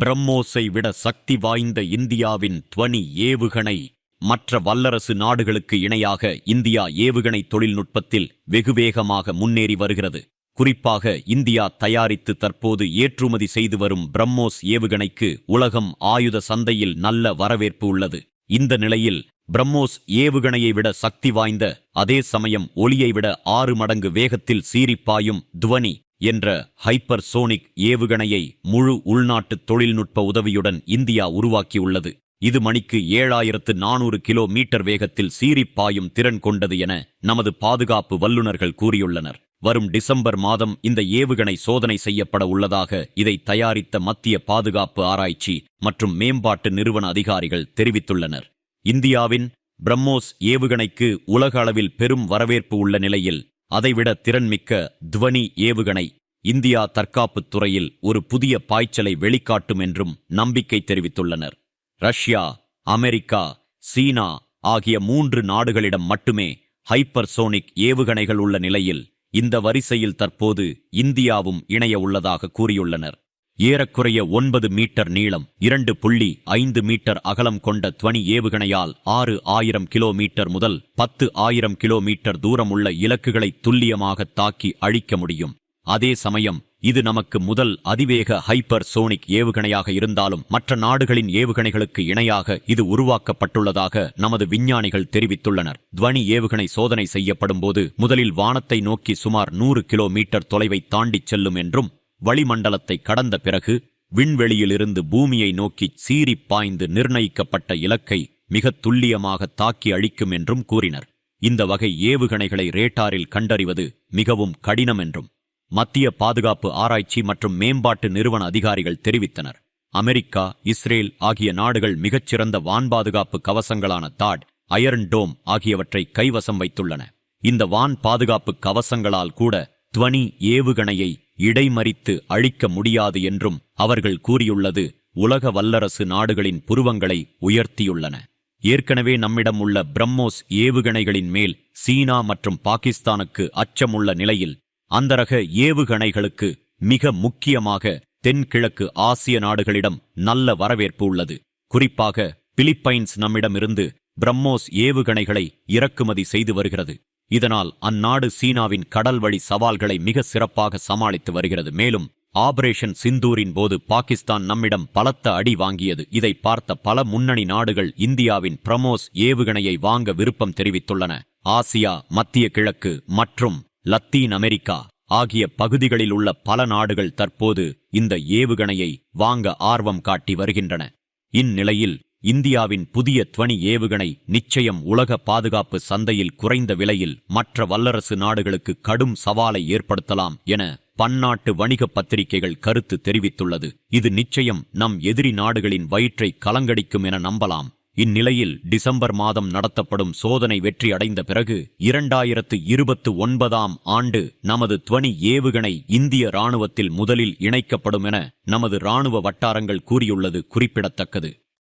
பிரம்மோஸை விட சக்தி வாய்ந்த இந்தியாவின் துவனி ஏவுகணை மற்ற வல்லரசு நாடுகளுக்கு இணையாக இந்தியா ஏவுகணை தொழில்நுட்பத்தில் வெகுவேகமாக முன்னேறி வருகிறது. குறிப்பாக இந்தியா தயாரித்து தற்போது ஏற்றுமதி செய்து வரும் பிரம்மோஸ் ஏவுகணைக்கு உலகம் ஆயுத சந்தையில் நல்ல வரவேற்பு உள்ளது. இந்த நிலையில் பிரம்மோஸ் ஏவுகணையை விட சக்தி வாய்ந்த அதே சமயம் ஒளியை விட ஆறு மடங்கு வேகத்தில் சீறிப்பாயும் துவனி என்ற ஹைப்பர் சோனிக் ஏவுகணையை முழு உள்நாட்டு தொழில்நுட்ப உதவியுடன் இந்தியா உருவாக்கியுள்ளது. இது மணிக்கு ஏழாயிரத்து நானூறு கிலோமீட்டர் வேகத்தில் சீரிப்பாயும் திறன் கொண்டது என நமது பாதுகாப்பு வல்லுநர்கள் கூறியுள்ளனர். வரும் டிசம்பர் மாதம் இந்த ஏவுகணை சோதனை செய்யப்பட உள்ளதாக இதை தயாரித்த மத்திய பாதுகாப்பு ஆராய்ச்சி மற்றும் மேம்பாட்டு நிறுவன அதிகாரிகள் தெரிவித்துள்ளனர். இந்தியாவின் பிரம்மோஸ் ஏவுகணைக்கு உலக அளவில் பெரும் வரவேற்பு உள்ள நிலையில் அதைவிட திறன்மிக்க துவனி ஏவுகணை இந்தியா தற்காப்புத் துறையில் ஒரு புதிய பாய்ச்சலை வெளிக்காட்டும் என்றும் நம்பிக்கை தெரிவித்துள்ளனர். ரஷ்யா அமெரிக்கா சீனா ஆகிய மூன்று நாடுகளிடம் மட்டுமே ஹைப்பர்சோனிக் ஏவுகணைகள் உள்ள நிலையில் இந்த வரிசையில் தற்போது இந்தியாவும் இணைய உள்ளதாக கூறியுள்ளனர். ஏறக்குறைய ஒன்பது மீட்டர் நீளம் இரண்டு புள்ளி ஐந்து மீட்டர் அகலம் கொண்ட துவனி ஏவுகணையால் ஆறு ஆயிரம் கிலோமீட்டர் முதல் பத்து ஆயிரம் கிலோமீட்டர் தூரமுள்ள இலக்குகளை துல்லியமாக தாக்கி அழிக்க முடியும். அதே சமயம் இது நமக்கு முதல் அதிவேக ஹைப்பர் சோனிக் ஏவுகணையாக இருந்தாலும் மற்ற நாடுகளின் ஏவுகணைகளுக்கு இணையாக இது உருவாக்கப்பட்டுள்ளதாக நமது விஞ்ஞானிகள் தெரிவித்துள்ளனர். துவனி ஏவுகணை சோதனை செய்யப்படும் போது முதலில் வானத்தை நோக்கி சுமார் நூறு கிலோமீட்டர் தொலைவை தாண்டிச் செல்லும் என்றும் வளிமண்டலத்தை கடந்த பிறகு விண்வெளியிலிருந்து பூமியை நோக்கி சீறிப் பாய்ந்து நிர்ணயிக்கப்பட்ட இலக்கை மிக துல்லியமாக தாக்கி அழிக்கும் என்றும் கூறினர். இந்த வகை ஏவுகணைகளை ரேட்டாரில் கண்டறிவது மிகவும் கடினம் என்றும் மத்திய பாதுகாப்பு ஆராய்ச்சி மற்றும் மேம்பாட்டு நிறுவன அதிகாரிகள் தெரிவித்தனர். அமெரிக்கா இஸ்ரேல் ஆகிய நாடுகள் மிகச்சிறந்த வான் பாதுகாப்பு கவசங்களான தாட் அயர்ன் டோம் ஆகியவற்றை கைவசம் வைத்துள்ளன. இந்த வான் பாதுகாப்பு கவசங்களால் கூட துவனி ஏவுகணையை இடைமறித்து அழிக்க முடியாது என்றும் அவர்கள் கூறியுள்ளது. உலக வல்லரசு நாடுகளின் புருவங்களை உயர்த்தியுள்ளன. ஏற்கனவே நம்மிடம் உள்ள பிரம்மோஸ் ஏவுகணைகளின் மேல் சீனா மற்றும் பாகிஸ்தானுக்கு அச்சமுள்ள நிலையில் அந்தரக ஏவுகணைகளுக்கு மிக முக்கியமாக தென்கிழக்கு ஆசிய நாடுகளிடம் நல்ல வரவேற்பு உள்ளது. குறிப்பாக பிலிப்பைன்ஸ் நம்மிடமிருந்து பிரம்மோஸ் ஏவுகணைகளை இறக்குமதி செய்து வருகிறது. இதனால் அந்நாடு சீனாவின் கடல் வழி சவால்களை மிக சிறப்பாக சமாளித்து வருகிறது. மேலும் ஆபரேஷன் சிந்தூரின் போது பாகிஸ்தான் நம்மிடம் பலத்த அடி வாங்கியது. இதை பார்த்த பல முன்னணி நாடுகள் இந்தியாவின் பிரமோஸ் ஏவுகணையை வாங்க விருப்பம் தெரிவித்துள்ளன. ஆசியா மத்திய கிழக்கு மற்றும் லத்தீன் அமெரிக்கா ஆகிய பகுதிகளில் உள்ள பல நாடுகள் தற்போது இந்த ஏவுகணையை வாங்க ஆர்வம் காட்டி வருகின்றன. இந்நிலையில் இந்தியாவின் புதிய துவனி ஏவுகணை நிச்சயம் உலக பாதுகாப்பு சந்தையில் குறைந்த விலையில் மற்ற வல்லரசு நாடுகளுக்கு கடும் சவாலை ஏற்படுத்தலாம் என பன்னாட்டு வணிக பத்திரிகைகள் கருத்து தெரிவித்துள்ளது. இது நிச்சயம் நம் எதிரி நாடுகளின் வயிற்றை கலங்கடிக்கும் என நம்பலாம். இந்நிலையில் டிசம்பர் மாதம் நடத்தப்படும் சோதனை வெற்றி அடைந்த பிறகு இரண்டாயிரத்து இருபத்து ஒன்பதாம் ஆண்டு நமது துவனி ஏவுகணை இந்திய ராணுவத்தில் முதலில் இணைக்கப்படும் என நமது ராணுவ வட்டாரங்கள் கூறியுள்ளது குறிப்பிடத்தக்கது.